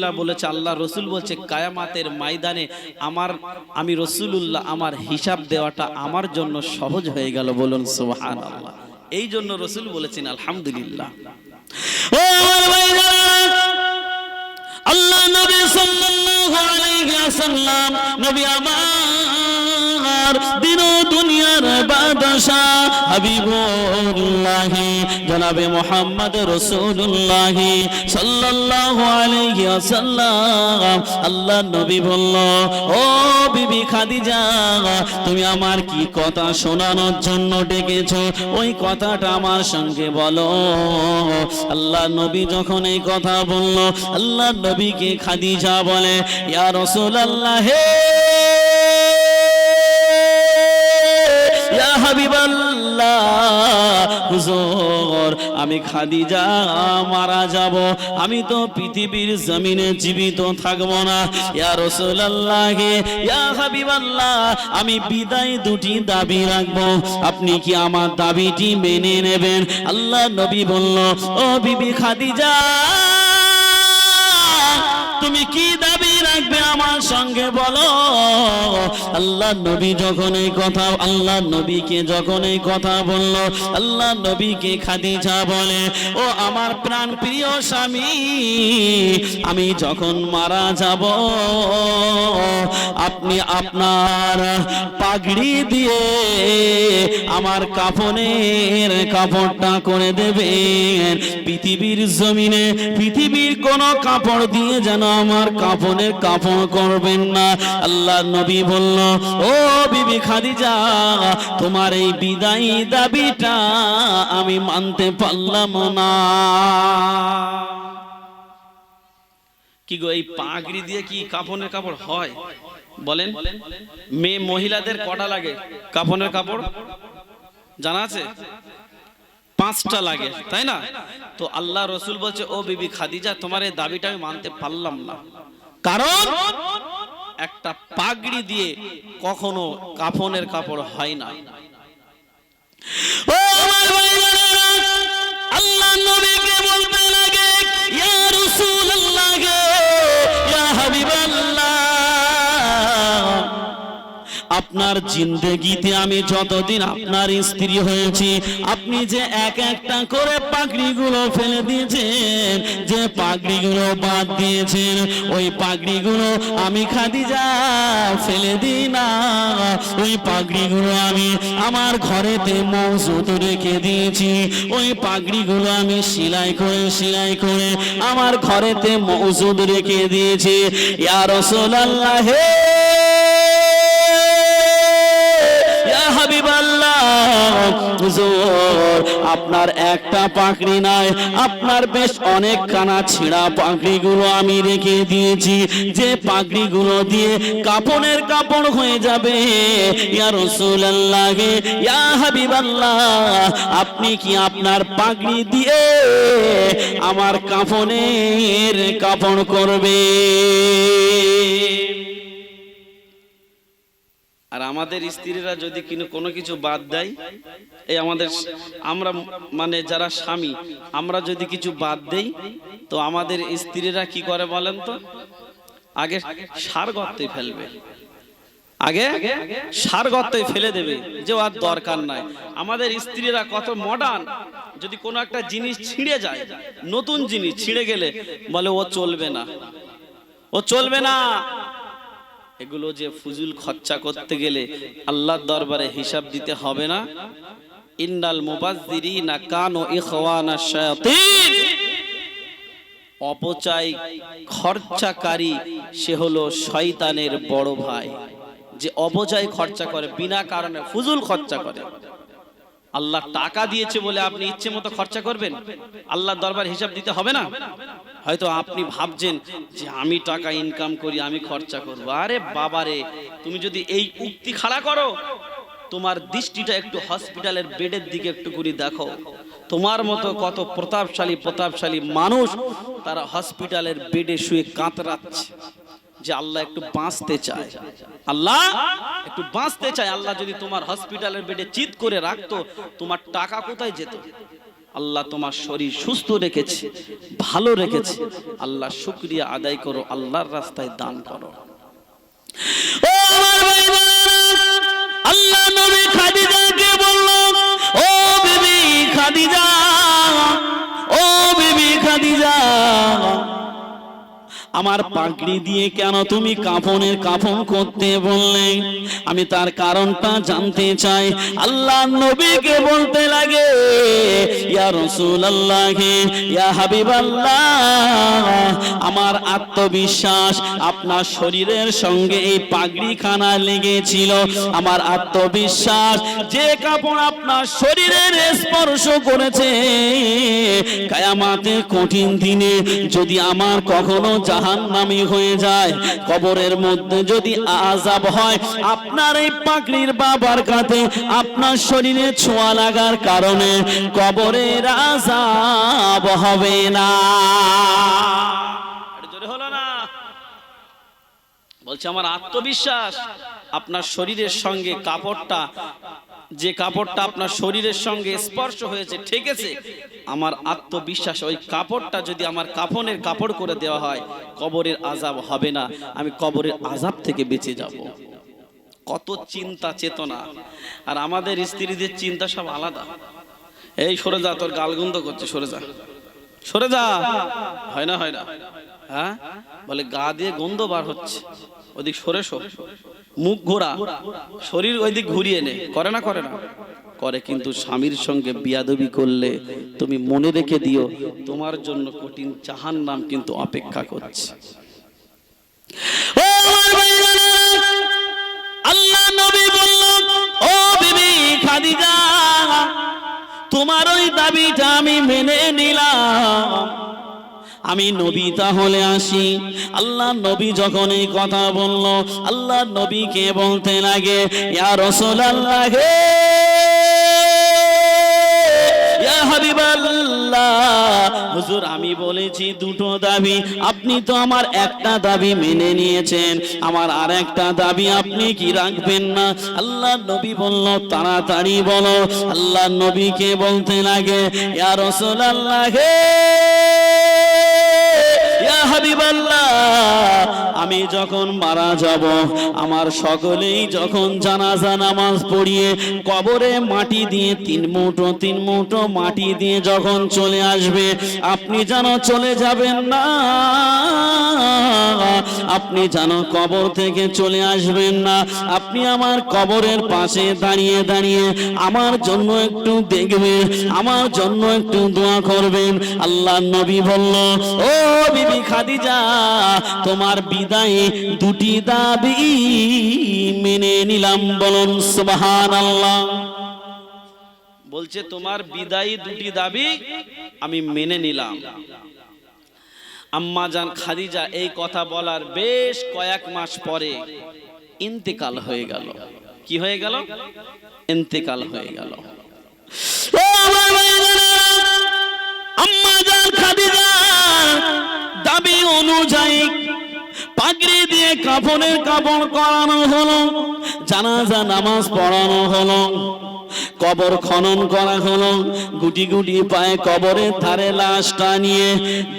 আলহামদুলিল্লাহ বলেছে, আল্লাহ রসুল বলছে, কায়ামাতের ময়দানে আমার, আমি রসুলুল্লাহ আমার হিসাব দেওয়াটা আমার জন্য সহজ হয়ে গেল বলুন সোহান আল্লাহ এই জন্য রসুল বলেছেন, আলহামদুলিল্লাহ। আল্লাহ নবী সাল্লাল্লাহু আলাইহি ওয়াসাল্লাম, নবী আমার দিন ও দুনিয়ার বাদশাহ হাবিবুল্লাহ, জনাবে মুহাম্মদ রাসূলুল্লাহ সাল্লাল্লাহু আলাইহি ওয়াসাল্লাম। আল্লাহ নবী বলল, ও বিবি খাদিজা, তুমি আমার কি কথা শোনানোর জন্য ডেকেছো? ওই কথাটা আমার সঙ্গে বলো। আল্লাহ নবী যখন এই কথা বলল আল্লাহ নবীকে খাদিজা বলে, ইয়া রাসূলুল্লাহ, হে হুজুর, আমি খাদিজা, মারা যাব। আমি তো পৃথিবীর জমিনে জীবিত না। ইয়া হাবিবাল্লাহ আমি বিদায় দুটি দাবি রাখব। আপনি কি আমার দাবিটি মেনে নেবেন? আল্লাহ নবী বলল, ও বিবি খাদিজা, তুমি কি দাবি রাখবে আমার সঙ্গে বলো। আল্লাহ নবী যখন এই কথা, আল্লাহ নবীকে যখন এই কথা বলল, আল্লাহ নবীকে খাদিজা বলে, ও আমার প্রাণ প্রিয় স্বামী, আমি যখন মারা যাব, আপনি আপনার পাগড়ি দিয়ে আমার কাফনের কাপড়টা করে দেবেন। পৃথিবীর জমিনে, পৃথিবীর কোন কাপড় দিয়ে যেন আমার কাফনের কাপড় করবেন না। আল্লাহ নবী বলল, ও বিবি খাদিজা, তোমার এই বিদায়ী দাবিটা আমি মানতে পারলাম না। কি গো, এই পাগড়ি দিয়ে কি কাফনের কাপড় হয়? বলেন। মেয়ে মহিলাদের কটা লাগে? কাফনের কাপড়? জানা আছে? পাঁচটা লাগে, তাই না? তো আল্লাহ রসুল বলছে, ও বিবি খাদিজা, তোমার এই দাবিটা আমি মানতে পারলাম না। কারণ একটা পাগড়ি দিয়ে কখনো কাফনের কাপড় হয় না। ও আমার আল্লাহ নবীকে বলতে লাগে, ইয়া রাসূলুল্লাহ আপনার জিন্দগিতে আমি যতদিন আপনার স্ত্রী হয়েছি, আপনি যে এক একটা করে পাগড়িগুলো ফেলে দিয়েছেন, যে পাগড়িগুলো বাদ দিয়েছেন, ওই পাগড়িগুলো আমি খাদিজা ফেলে দিই না। ওই পাগড়িগুলো আমি আমার ঘরেতে মজুদ রেখে দিয়েছি। ওই পাগড়িগুলো আমি সেলাই করে সেলাই করে আমার ঘরেতে মজুদ রেখে দিয়েছি। ইয়া রাসূলুল্লাহ, হে হুজুর আপনার একটা পাকড়ি নাই, আপনার বেশ অনেক কানা ছিঁড়া পাকড়িগুলো আমি রেখে দিয়েছি। যে পাকড়িগুলো দিয়ে কাপড়ের কাপড় হয়ে যাবে, ইয়া রাসূলুল্লাহ, ইয়া হাবিবাল্লাহ, আপনি কি আপনার পাগড়ি দিয়ে আমার কাফনের কাপড় করবে আর আমাদের স্ত্রীরা যদি কিনো কোনো কিছু বাদ দেয়, এই আমাদের আমরা মানে যারা স্বামী, আমরা যদি কিছু বাদ দেই, তো আমাদের স্ত্রীরা কি করে বলেন তো? আগে সার গর্তে ফেলবে। আগে সার গর্তে ফেলে দেবে, যে আর দরকার নাই। আমাদের স্ত্রীরা কত মডার্ন যদি কোনো একটা জিনিস ছিঁড়ে যায়, নতুন জিনিস ছিঁড়ে গেলে বলে ও চলবে না। ও চলবে না। এগুলো যে ফুজুল খরচা করতে গেলে আল্লাহর দরবারে হিসাব দিতে হবে না। ইন্নাল মুবাজ্জিরিনা কানু ইখওয়ানা শায়াতিন। অপচয় খরচাকারী সে হলো শয়তানের বড় ভাই। যে অপচয় খরচা করে, বিনা কারণে ফুজুল খরচা করে। আল্লাহ টাকা দিয়েছে বলে আপনি ইচ্ছে মতো খরচা করবেন? আল্লাহর দরবার হিসাব দিতে হবে না? হয়তো আপনি ভাবছেন যে আমি টাকা ইনকাম করি, আমি খরচা করব। আরে বাবারে, তুমি যদি এই উক্তি খাড়া করো, তোমার দৃষ্টিটা একটু হসপিটালের বেডের দিকে একটু করে দেখো। তোমার মতো কত প্রতাপশালী প্রতাপশালী মানুষ তারা হসপিটালের বেডে শুয়ে কাতরাচ্ছে। যে আল্লাহ একটু বাঁচতে চায়। আল্লাহ একটু বাঁচতে চায়। আল্লাহ যদি তোমার হসপিটালের বেডে চিত করে রাখতো তোমার টাকা কোথায় যেত? আল্লাহ তোমার শরীর সুস্থ রেখেছে ভালো রেখেছে। আল্লাহ শুক্রিয়া আদায় করো আল্লাহর রাস্তায় দান করো। ও আমার ভাই বোনেরা, আল্লাহ নবী খাদিজাকে বলল ও বিবি খাদিজা ও বিবি খাদিজা আমার পাগড়ি দিয়ে কেন তুমি কাফনের কাফন করতে বললে? আমি তার কারণটা জানতে চাই। আল্লাহ নবীকে বলতে লাগে, ইয়া রসুল আল্লাহে ইয়া হাবিব আমার আত্মবিশ্বাস আপনার শরীরের সঙ্গে এই পাগড়ি খানা লেগেছিল। আমার আত্মবিশ্বাস যে কাপড় আপনার শরীরের স্পর্শ করেছে কায়ামাতে কঠিন দিনে যদি আমার কখনো জাহান নামি হয়ে যায়। কবরের মধ্যে যদি আজাব হয়, আপনার এই পাগড়ির বাবার কাছে আপনার শরীরে ছোঁয়া লাগার কারণে কবরের আজাব হবে না? বলছে, আমার আত্মবিশ্বাস, আপনার শরীরের সঙ্গে কাপড়টা যে কাপড়টা আপনার শরীরের সঙ্গে স্পর্শ হয়েছে, ঠিক আছে? আমার আত্মবিশ্বাস, ওই কাপড়টা যদি আমার কাফনের কাপড় করে দেওয়া হয়, কবরের আজাব হবে না। আমি কবরের আজাব থেকে বেঁচে যাব। কত চিন্তা চেতনা। আর আমাদের স্ত্রীদের চিন্তা সব আলাদা। এই সরে যা, তোর গালগন্ধ করছে, সরে যা। সরে যা। হয় না হয় না। হ্যাঁ? বলে গা দিয়ে গন্ধ বার হচ্ছে। ওদিক সরে সো মুখ ঘোরা, শরীর ওইদিক ঘুরিয়ে নে। করে না করে না। করে কিন্তু স্বামীর সঙ্গে বিয়াদবি করলে তুমি মনে রেখে দিও, তোমার জন্য কঠিন চাহান নাম কিন্তু অপেক্ষা করছে। আল্লাহ নবী ও বিবি খাদিজা, তোমার ওই দাবিটা আমি মেনে নিলাম। আমি নবী তাহলে আসি। আল্লাহ নবী যখন এই কথা বলল, আল্লাহ নবীকে বলতে লাগে, ইয়া রাসূলুল্লাহ, হে ইয়া হাবিবাল্লাহ। হুজুর, আমি বলেছি দুটো দাবি। আপনি তো আমার একটা দাবি মেনে নিয়েছেন। আমার আর একটা দাবি আপনি কি রাখবেন না? আল্লাহ নবী বলল, তাড়াতাড়ি বলো। আল্লাহ নবীকে বলতে লাগে, ইয়া রাসূলুল্লাহ, হে ইয়া হাবিবাল্লাহ। আমি যখন মারা যাব, আমার সকলেই যখন জানাজা নামাজ পড়িয়ে কবরে মাটি দিয়ে তিন মুঠো তিন মুঠো মাটি দিয়ে যখন চলে আসবে, আপনি যেন চলে যাবেন না। আপনি যেন কবর থেকে চলে আসবেন না। আপনি আমার কবরের পাশে দাঁড়িয়ে দাঁড়িয়ে আমার জন্য একটু দেখবেন, আমার জন্য একটু দোয়া করবেন। আল্লাহ নবী বলল, ও বিবি খাদিজা, তোমার বিদায়ে দুটি দাবি মেনে নিলাম বলুন সুবহান আল্লাহ বলছে তোমার বিদায়ী দুটি দাবি আমি মেনে নিলাম। আম্মা জান খাদিজা এই কথা বলার বেশ কয়েক মাস পরে ইন্তেকাল হয়ে গেল। কি হয়ে গেল? ইন্তেকাল হয়ে গেল। আম্মা জান খাদিজা দাবি অনুযায়ী পাগড়ি দিয়ে কাফনের কাপড় করানো হলো জানাজা নামাজ পড়ানো হলো। কবর খনন করা হলো। গুটি গুটি পায়ে কবরের ধারে লাশটা নিয়ে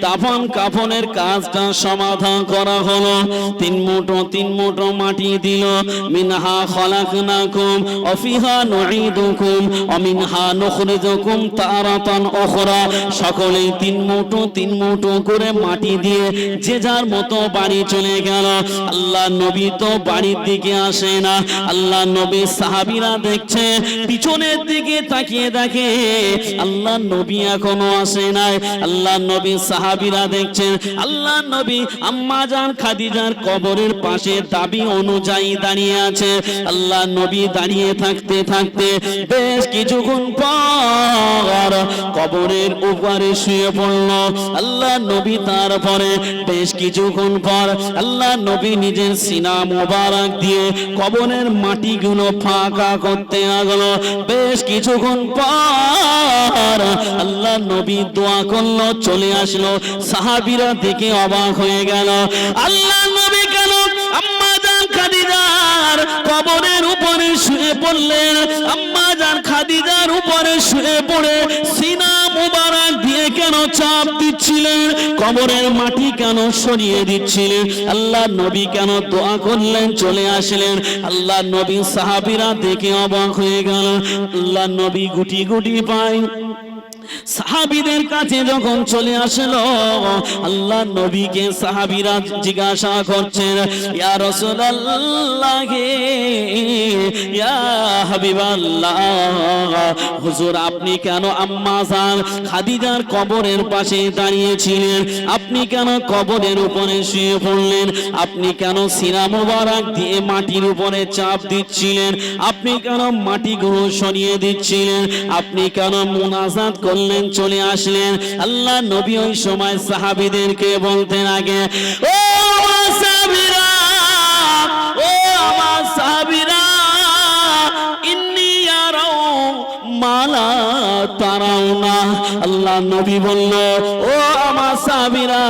দাফন কাফনের কাজটা সমাধান করা হলো। তিন মুঠো তিন মুঠো মাটি দিল। মিনহা খলাকনাকুম, অফিহা নুঈদুকুম, অমিনহা নুখরিজুকুম তারাতান উখরা। সকলেই তিন মুঠো তিন মুঠো করে মাটি দিয়ে যে যার মতো বাড়ি চলে গেল। আল্লাহ নবী তো বাড়ির দিকে আসে না। আল্লাহ নবী সাহাবীরা দেখছে দিকে তাকিয়ে দেখে, আল্লাহ নবী এখনও আসে নাই। আল্লাহ নবী সাহাবীরা দেখছেন, আল্লাহ নবী আম্মা খাদিজার কবরের পাশে দাবি অনুযায়ী দাঁড়িয়ে আছে। আল্লাহ নবী দাঁড়িয়ে থাকতে থাকতে বেশ কিছুক্ষণ পর কবরের উপরে শুয়ে পড়ল। আল্লাহ নবী তারপরে বেশ কিছুক্ষণ পর আল্লাহ নবী নিজের সিনা মোবারক দিয়ে কবরের মাটিগুলো ফাঁকা করতে আগলো বেশ কিছুক্ষণ পর আল্লাহ নবী দোয়া করল, চলে আসলো। সাহাবিরা দেখে অবাক হয়ে গেল। আল্লাহ নবী কেন আম্মা জান খাদিজার কবরের উপরে শুয়ে পড়লেন? জান খাদিজার উপরে শুয়ে পড়ে সিনা মুবারক দিয়ে কেন চাপ দিচ্ছিলেন? কবরের মাটি কেন সরিয়ে দিচ্ছিলেন? আল্লাহ নবী কেন দোয়া করলেন? চলে আসলেন। আল্লাহ নবী সাহাবিরা দেখে অবাক হয়ে গেল আল্লাহ নবী গুটি গুটি পায়। সাহাবীদের কাছে যখন চলে আসলো, আল্লাহ নবীকে সাহাবীরা জিজ্ঞাসা করছেন, ইয়া রাসূলুল্লাহ, ইয়া হাবিবাল্লাহ, হুজুর, আপনি কেন আম্মা জান খাদিজার কবরের পাশে দাঁড়িয়েছিলেন? আপনি কেন কবরের উপরে শুয়ে পড়লেন? আপনি কেন সিরা মোবারক দিয়ে মাটির উপরে চাপ দিচ্ছিলেন? আপনি কেন মাটিগুলো সরিয়ে দিচ্ছিলেন? আপনি কেন মুনাজাত করলেন চলে আসলেন। আল্লাহ নবী ওই সময় সাহাবিদেরকে বলতেন আগে ও সাহাবীরা মালা তারাও না। আল্লাহ নবী বলল, ও আমার সাহাবীরা,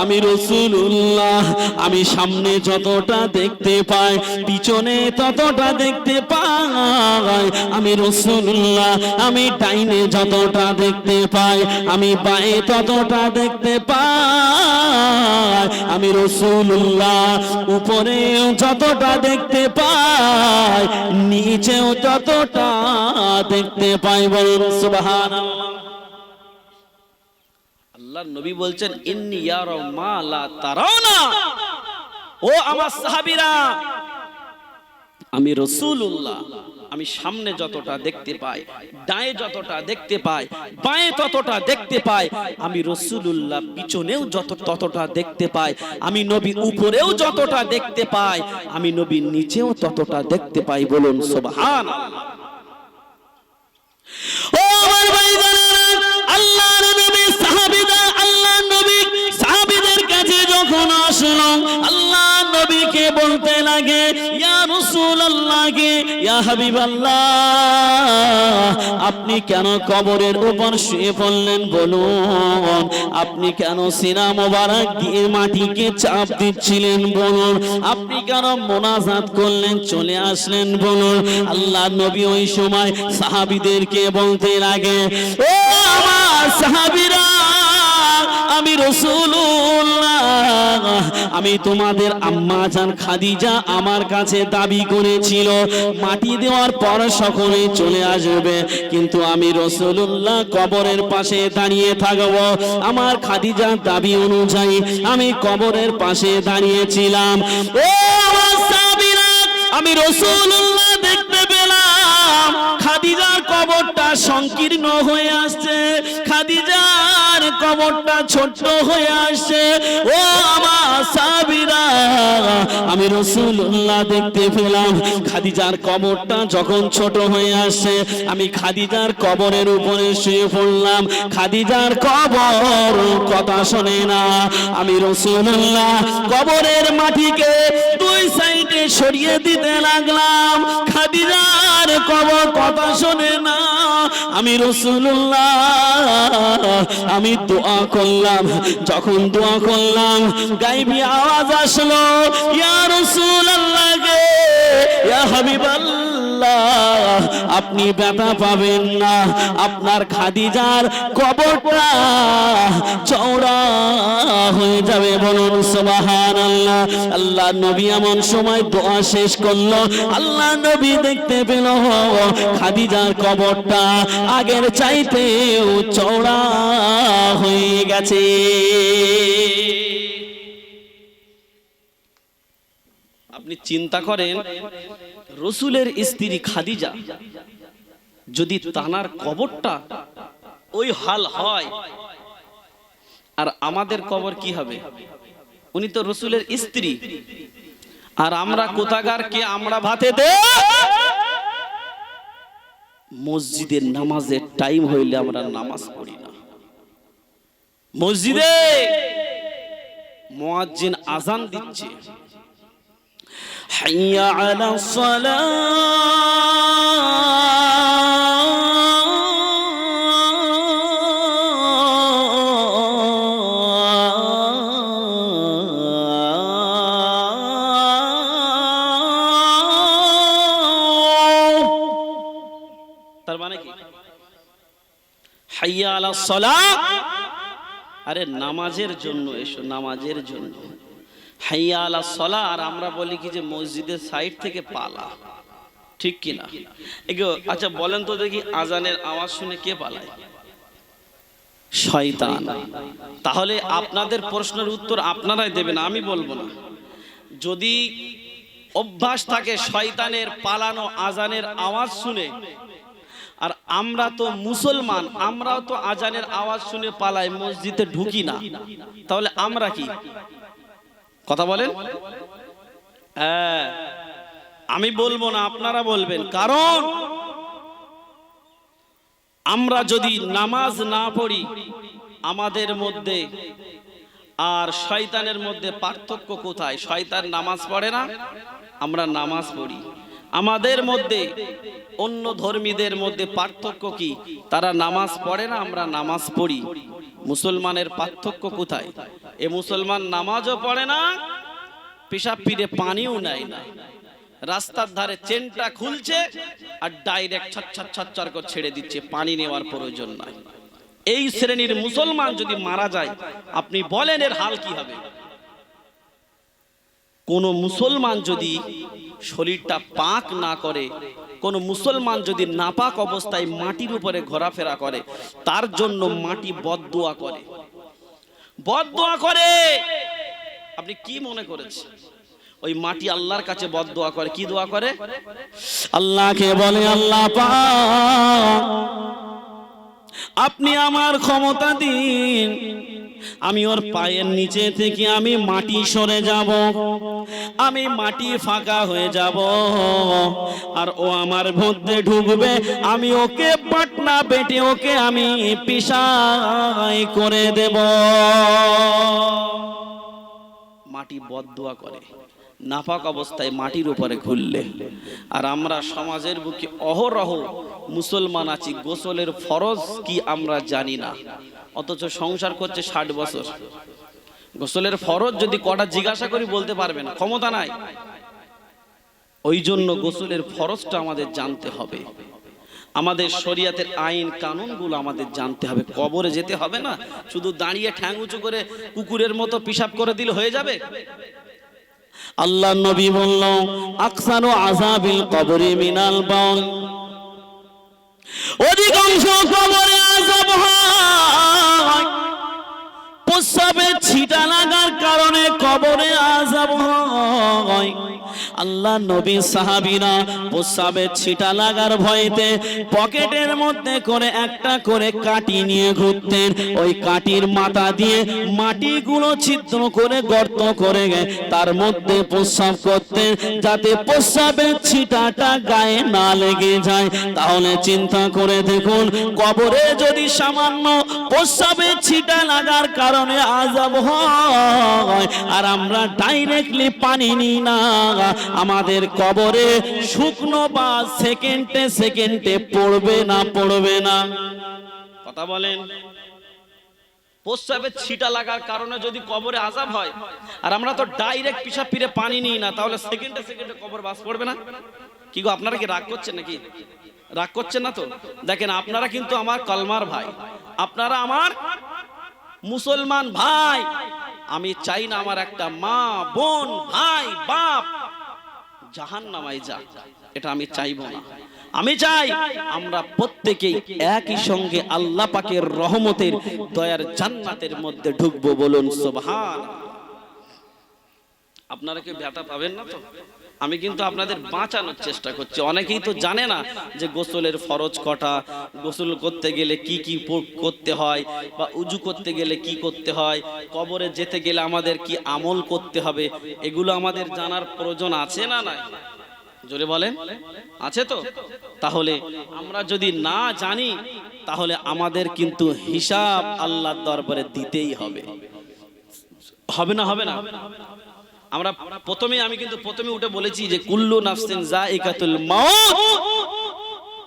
আমি রসুল্লাহ আমি সামনে যতটা দেখতে পাই, পিছনে ততটা দেখতে পাই। আমি রসুল্লাহ আমি ডাইনে যতটা দেখতে পাই, আমি বায়ে ততটা দেখতে পাই। আমি রসুল্লাহ উপরে যতটা দেখতে পাই, নিচেও ততটা দেখতে পাই বলুন, সুবহানাল্লাহ। আল্লাহ নবী বলছেন, ইন্নি ইয়ারা মা লা তারাউনা ও আমার সাহাবীরা, আমি রসূলুল্লাহ, আমি সামনে যতটা দেখতে পাই ডায়ে যতটা দেখতে পাই, বাঁয়ে ততটা দেখতে পাই, আমি রসূলুল্লাহ পিছনেও যত, ততটা দেখতে পাই, আমি নবী উপরেও যতটা দেখতে পাই, আমি নবী নিচেও ততটা দেখতে পাই বলুন সুবহান ও আমার ভাইজানেরা, আল্লাহর নবী সাহাবীরা আল্লাহর নবী সাহাবীদের কাছে যখন আসলো আল্লাহ নবীকে বলতে লাগে আপনি কেন কবরের উপর শুয়ে পড়লেন বলুন? আপনি কেন সিনা মোবারক দিয়ে মাটিকে চাপ দিচ্ছিলেন বলুন? আপনি কেন মোনাজাত করলেন, চলে আসলেন বলুন? আল্লাহ নবী ওই সময় সাহাবীদেরকে বলতে লাগে, ও আমার সাহাবীরা আমি রসুল্লাহ আমি তোমাদের আম্মা জান খাদিজা আমার কাছে দাবি করেছিল। মাটি দেওয়ার পর সকলে চলে আসবে। কিন্তু আমি রসুল্লাহ কবরের পাশে দাঁড়িয়ে থাকব। আমার খাদিজা দাবি অনুযায়ী আমি কবরের পাশে দাঁড়িয়েছিলাম। ও আমি রসুল্লাহ দেখতে পেলাম। খাদিজার কবরটা সংকীর্ণ হয়ে আসছে। খাদিজার কবরটা ছোট্ট হয়ে আসছে ও আমার সাবিরা, আমি রসুল্লাহ দেখতে পেলাম। খাদিজার কবরটা যখন ছোট হয়ে আসছে আমি খাদিজার কবরের উপরে শুয়ে পড়লাম। খাদিজার কবর কথা শোনে না। আমি রসুল্লাহ কবরের মাটিকে দুই সাইডে সরিয়ে দিতে লাগলাম। খাদিজার কবর কথা শোনে না। আমি রসুল্লাহ আমি দোয়া করলাম যখন দোয়া করলাম গাইবি আওয়াজ আসলো ইয়া রাসূলুল্লাহ গে ইয়া হাবিবাল্লাহ। আপনি ব্যথা পাবেন না। আপনার খাদিজার কবরটা চওড়া হয়ে যাবে বলুন সুবহান আল্লাহ আল্লাহ নবী এমন সময় দোয়া শেষ করল। আল্লাহ নবী দেখতে পেল খাদিজার কবরটা আগের চাইতেও চওড়া হয়ে গেছে। আপনি চিন্তা করেন রসুলের স্ত্রী খাদিজা যদি তানার কবরটা ওই হাল হয়, আর আমাদের কবর কি হবে? উনি তো রসুলের স্ত্রী। আর আমরা কোথাকার কে আমরা ভাতে দে? মসজিদের নামাজের টাইম হইলে আমরা নামাজ পড়ি না। মসজিদে! মুয়াজ্জিন আজান দিচ্ছে। حي على الصلاة তার মানে কি হাইয়া আলা সালাহ আরে নামাজের জন্য এসো নামাজের জন্য হাইয়া আলা সলা, আর আমরা বলি কি যে মসজিদের সাইড থেকে পালা। ঠিক কিনা? এগো আচ্ছা বলেন তো দেখি আজানের আওয়াজ শুনে কে পালায়? শয়তান। তাহলে আপনাদের প্রশ্নের উত্তর আপনারাই দেবেন, আমি বলব না। যদি অভ্যাস থাকে শয়তানের পালানো আজানের আওয়াজ শুনে, আর আমরা তো মুসলমান, আমরাও তো আজানের আওয়াজ শুনে পালাই, মসজিদে ঢুকি না। তাহলে আমরা কি? কথা বলেন? হ্যাঁ। আমি বলব না, আপনারা বলবেন। কারণ আমরা যদি নামাজ না পড়ি, আমাদের মধ্যে আর শয়তানের মধ্যে পার্থক্য কোথায়? শয়তান নামাজ পড়ে না, আমরা নামাজ পড়ি। আমাদের মধ্যে, অন্য ধর্মীদের মধ্যে পার্থক্য কি? তারা নামাজ পড়ে না, আমরা নামাজ পড়ি। মুসলমানের পার্থক্য কোথায়? এ মুসলমান নামাজও পড়ে না, পেশাব পিড়ে পানিও নেয় না। রাস্তার ধারে চেনটা খুলছে আর ডাইরেক্ট ছচ্ছর ছচ্ছর করে ছেড়ে দিচ্ছে, পানি নেওয়ার প্রয়োজন নাই। এই শ্রেণির মুসলমান যদি মারা যায়, আপনি বলেন এর হাল কি হবে? কোন মুসলমান যদি শরীরটা পাক না করে, কোন মুসলমান যদি নাপাক অবস্থায় মাটির উপরে ঘোরাফেরা করে, তার জন্য মাটি বদদোয়া করে। বদদোয়া করে। আপনি কি মনে করেছেন? ওই মাটি আল্লাহর কাছে বদদোয়া করে কি দোয়া করে? আল্লাহকে বলে আল্লাহ আপনি আমার ক্ষমতা দিন। আমি ওর পায়ের নিচে থেকে আমি মাটি সরে যাব। আমি মাটি ফাঁকা হয়ে যাব। আর ও আমার মধ্যে ঢুকবে। আমি ওকে পাটনা বেটে ওকে আমি পিসাই করে দেব। মাটি বদদোয়া করে। নাপাক অবস্থায় মাটির উপরে ঘুরলে আর আমরা সমাজের বুকে অহরহ মুসলমান আছি। গোসলের ফরজ কি আমরা জানি না। অথচ সংসার করছে ষাট বছর। গোসলের ফরজ যদি কটা জিজ্ঞাসা করি বলতে পারবে না ক্ষমতা নাই। ওই জন্য গোসলের ফরজটা আমাদের জানতে হবে। আমাদের শরিয়াতের আইন কানুনগুলো আমাদের জানতে হবে। কবরে যেতে হবে না শুধু দাঁড়িয়ে ঠ্যাং উঁচু করে কুকুরের মতো পিসাব করে দিলে হয়ে যাবে? আল্লাহ নবী বলল আকসারু আযাবিল কবরে মিনাল বাউল। অধিকাংশ কবরে আযাব হয়। প্রস্রাবে ছিটা লাগার কারণে কবরে আজাব হয়। আল্লাহ নবী সাহাবীরা প্রস্রাবে ছিটা লাগার ভয়েতে পকেটের মধ্যে করে একটা করে কাটি নিয়ে ঘুরতেন। ওই কাটির মাথা দিয়ে মাটিগুলো ছিদ্র করে গর্ত করে তার মধ্যে প্রস্রাব করতেন যাতে প্রস্রাবের ছিটাটা গায়ে না লেগে যায়। তাহলে চিন্তা করে দেখুন, কবরে যদি সামান্য প্রস্রাবের ছিটা লাগার কারণে আজাব হয়, আর আমরা ডাইরেক্টলি পানি নিই না। আমাদের কবরে শুকনো বা সেকেন্ডে সেকেন্ডে পড়বে না পড়বে না। কথা বলেন। প্রস্রাবের ছিটা লাগার কারণে যদি কবরে আজাব হয়, আর আমরা তো ডাইরেক্ট পিসাব পিড়ে পানি নিই না, তাহলে সেকেন্ডে সেকেন্ডে কবর বাস পড়বে না? কি গো, আপনারা কি রাগ করছেন নাকি? রাগ করছেন না তো? দেখেন, আপনারা কিন্তু আমার কলমার ভাই, আপনারা আমার মুসলমান ভাই। আমি চাই না আমার একটা মা, বোন, ভাই, বাপ জাহান নামাই যা, এটা আমি চাইব না। আমি চাই আমরা প্রত্যেকেই একই সঙ্গে আল্লাহ পাকের রহমতের দয়ার জান্নাতের মধ্যে ঢুকবো বলুন সোভান আপনারা কি ব্যথা পাবেন না তো? আমি কিন্তু আপনাদের বাঁচানোর চেষ্টা করছি। অনেকেই তো জানে না যে গোসলের ফরজ কটা গোসল করতে গেলে কি কি করতে হয় বা উজু করতে গেলে কি করতে হয় কবরে যেতে গেলে আমাদের কি আমল করতে হবে এগুলো আমাদের জানার প্রয়োজন আছে না নাই? জোরে বলেন? আছে তো? তাহলে আমরা যদি না জানি তাহলে আমাদের কিন্তু হিসাব আল্লাহর দরবারে দিতেই হবে। হবে না হবে না? আমরা প্রথমে আমি কিন্তু প্রথমে উঠে বলেছি যে কুল্লু নাফসিন জাইকাতুল মাউত।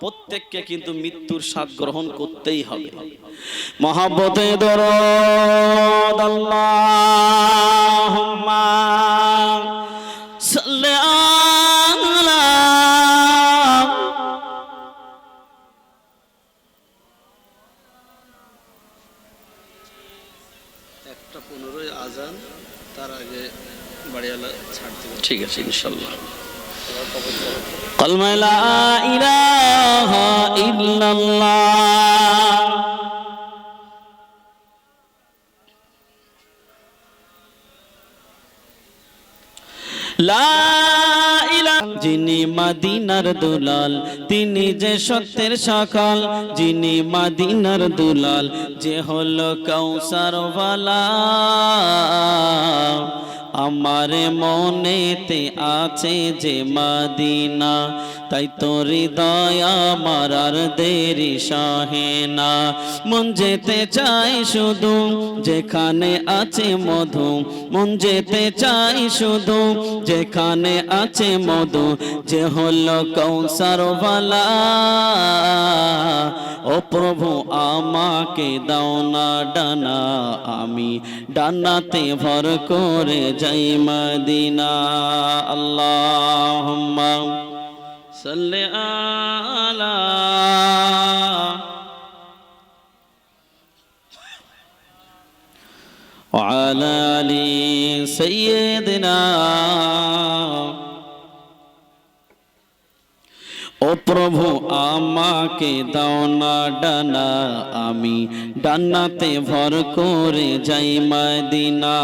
প্রত্যেককে কিন্তু মৃত্যুর স্বাদ গ্রহণ করতেই হবে। মহাব্বতে দরদ, আল্লাহুম্মা। ঠিক আছে, ইনশাল্লাহ। কলমা লা ইলাহা ইল্লাল্লাহ। যিনি মাদিনার দুলাল, তিনি যে সত্যের সকাল। যিনি মাদিনার দুলাল, যে হলো কৌসার আমার মনেতে আছে যে মাদিনা, তাই তোর দয়া মারার দেরি সহেনা মন যেতে চাই শুধু যেখানে আছে মধু, মন যেতে চাই শুধু যেখানে আছে মধু, যে হলো কৌসার ও প্রভু, আমাকে দাও না ডানা, আমি ডানাতে ভর করে যাই মদিনা আল্লাহ সাল্লি আলা وعلى آل سيدنا ও প্রভু, আমাকে দাও না ডানা। আমি ডান্নাতে ভর করে যাই মদিনা।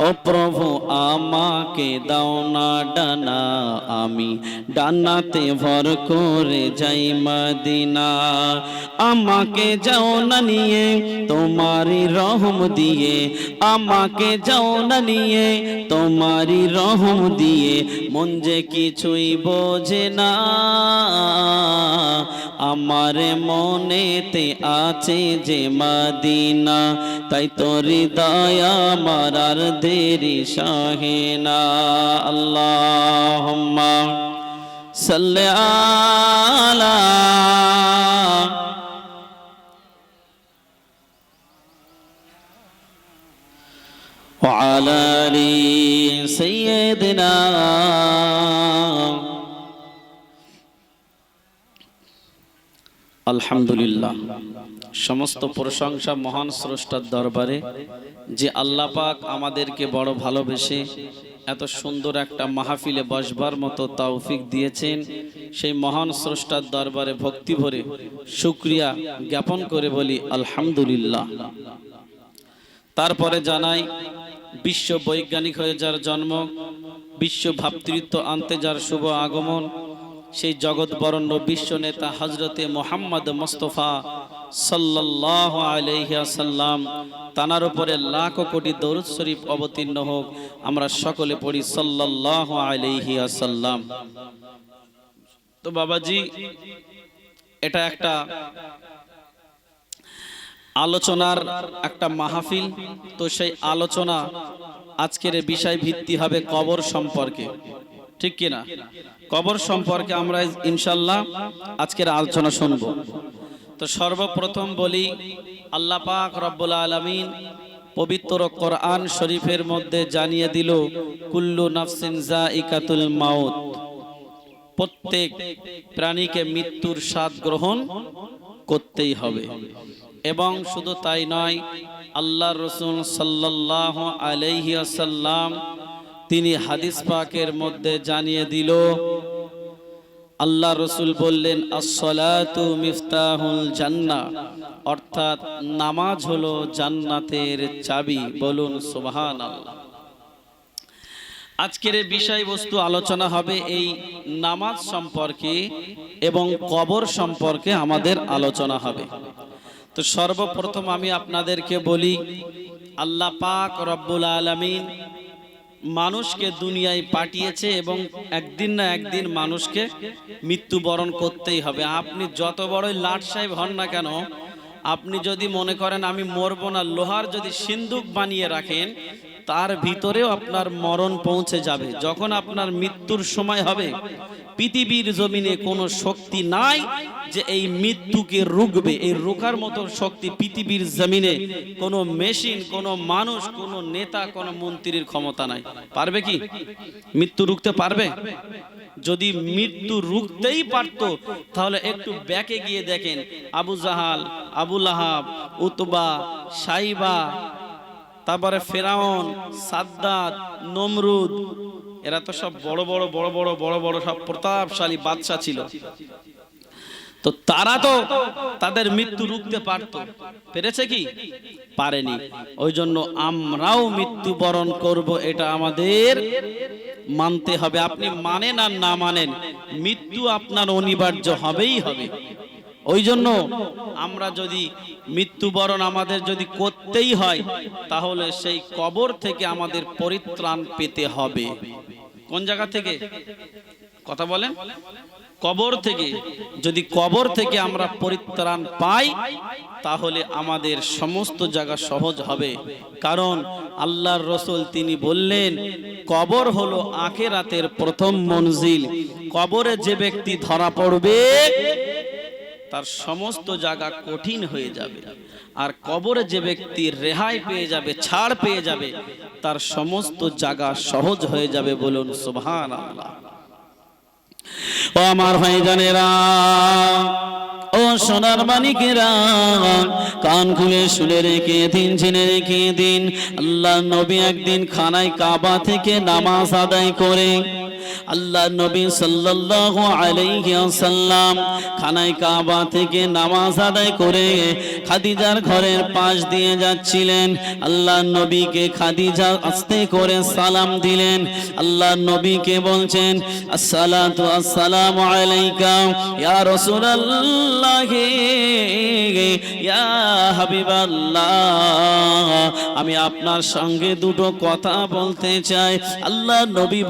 ও প্রভু, আমাকে দাও না ডানা। আমি ডান্নাতে ভর করে যাই মদিনা। আমাকে যাও না নিয়ে তোমারি রহম দিয়ে। আমাকে যাও না নিয়ে তোমারি রহম দিয়ে। মন যে কিছুই বোঝে না। আমার মনেতে আছে যে মাদিনা তাই তোরি দয়া মারার দেরি শাহেনা আল্লাহ সাল্লে আলা وعلى آل سيدنا আলহামদুলিল্লাহ। সমস্ত প্রশংসা মহান স্রষ্টার দরবারে যে আল্লাহ পাক আমাদেরকে বড় ভালোবেসে এত সুন্দর একটা মাহফিলে বসবার মতো তৌফিক দিয়েছেন। সেই মহান স্রষ্টার দরবারে ভক্তি ভরে শুক্রিয়া জ্ঞাপন করে বলি আলহামদুলিল্লাহ। তারপরে জানাই, বিশ্ব বৈজ্ঞানিক হয়ে যার জন্ম, বিশ্ব ভাতৃত্ব আনতে যার শুভ আগমন সেই জগৎ বরণ্য বিশ্ব নেতা হজরতে মোহাম্মদ মোস্তফা সাল্লাহ আলহিয়াসাল্লাম তানার উপরে লাখ কোটি দরুদ শরীফ অবতীর্ণ হোক, আমরা সকলে পড়ি সাল্লাহ আলহিয়াসাল্লাম তো বাবাজি, এটা একটা আলোচনার একটা মাহফিল, তো সেই আলোচনা আজকের বিষয় ভিত্তি হবে কবর সম্পর্কে। ঠিক কিনা? কবর সম্পর্কে আমরা ইনশাল্লাহ আজকের আলোচনা শুনব। তো সর্বপ্রথম বলি, আল্লাহ পাক রব্বুল আলমিন পবিত্র কোরআন শরীফের মধ্যে জানিয়ে দিল, কুল্লু নাফসিন জাইকাতুল মাউত। প্রত্যেক প্রাণীকে মৃত্যুর স্বাদ গ্রহণ করতেই হবে। এবং শুধু তাই নয় আল্লাহ রসুল সাল্লাহ আলাইহি আসাল্লাম তিনি হাদিস পাকের মধ্যে জানিয়ে দিল, আল্লাহ রসুল বললেন আসলাতু মিফতাহুল জান্না অর্থাৎ নামাজ হলো জান্নাতের চাবি। বলুন সুবহান আজকের এই বিষয়বস্তু আলোচনা হবে এই নামাজ সম্পর্কে এবং কবর সম্পর্কে আমাদের আলোচনা হবে। তো সর্বপ্রথম আমি আপনাদেরকে বলি, আল্লাহ পাক রব্বুল আলমিন মানুষকে দুনিয়ায় পাঠিয়েছে এবং একদিন না একদিন মানুষকে মৃত্যুবরণ করতেই হবে। আপনি যত বড়ই লাট সাহেব হন না কেন, আপনি যদি মনে করেন আমি মরবো না, লোহার যদি সিন্দুক বানিয়ে রাখেন তার ভিতরেও আপনার মরণ পৌঁছে যাবে। যখন আপনার মৃত্যুর সময় হবে, পৃথিবীর জমিনে কোনো শক্তি নাই যে এই মৃত্যুকে রুখবে। এই রোকার মতো শক্তি পৃথিবীর জমিনে কোনো মেশিন, কোনো মানুষ, কোনো নেতা, কোনো মন্ত্রীর ক্ষমতা নাই। পারবে কি? মৃত্যু রুখতে পারবে? যদি মৃত্যু রুখতেই পারত, তাহলে একটু ব্যাকে গিয়ে দেখেন, Abu Jahal, Abu Lahab, Utba, Shaiba তারপরে ফেরাউন, সাদ্দাত, নমরুদ, এরা তো সব বড় বড় বড় বড় বড় বড় সব প্রতাপশালী বাদশা ছিল। তো তারা তো তাদের মৃত্যু রুখতে পারত। পেরেছে কি? পারেনি। ওই জন্য আমরাও মৃত্যুবরণ করব, এটা আমাদের মানতে হবে। আপনি মানেন আর না মানেন, মৃত্যু আপনার অনিবার্য হবেই হবে। ওই জন্য আমরা যদি মৃত্যুবরণ আমাদের যদি করতেই হয় তাহলে সেই কবর থেকে আমাদের পরিত্রাণ পেতে হবে। কোন জায়গা থেকে? কথা বলেন। কবর থেকে। যদি কবর থেকে আমরা পরিত্রাণ পাই তাহলে আমাদের সমস্ত জায়গা সহজ হবে। কারণ আল্লাহর রসুল তিনি বললেন কবর হলো আখেরাতের প্রথম মঞ্জিল। কবরে যে ব্যক্তি ধরা পড়বে তার সমস্ত জায়গা কঠিন হয়ে যাবে। আর কবরে যে ব্যক্তি রেহাই পেয়ে যাবে, ছাড় পেয়ে যাবে, তার সমস্ত জায়গা সহজ হয়ে যাবে বলুন সুবহান আল্লাহ ও আমার ভাইজানেরা, ও সোনার মানিকেরা কান খুলে শুনে রেখে দিন, জেনে রেখে দিন, আল্লাহ নবী একদিন খানায় কাবা থেকে নামাজ আদায় করে আল্লাহ নবী সাল্লাল্লাহু আলাইহি ওয়াসাল্লাম খানায় কাবা থেকে নামাজ আদায় করে খাদিজার ঘরের পাশ দিয়ে যাচ্ছিলেন। আল্লাহ নবীকে খাদিজা আস্তে করে সালাম দিলেন। আল্লাহ নবীকে বলছেন, আসসালাতু আসসালামু আলাইকা, ইয়া রাসূলুল্লাহ, ইয়া হাবিবাল্লাহ। আমি আপনার সঙ্গে দুটো কথা বলতে চাই। আল্লাহ নবী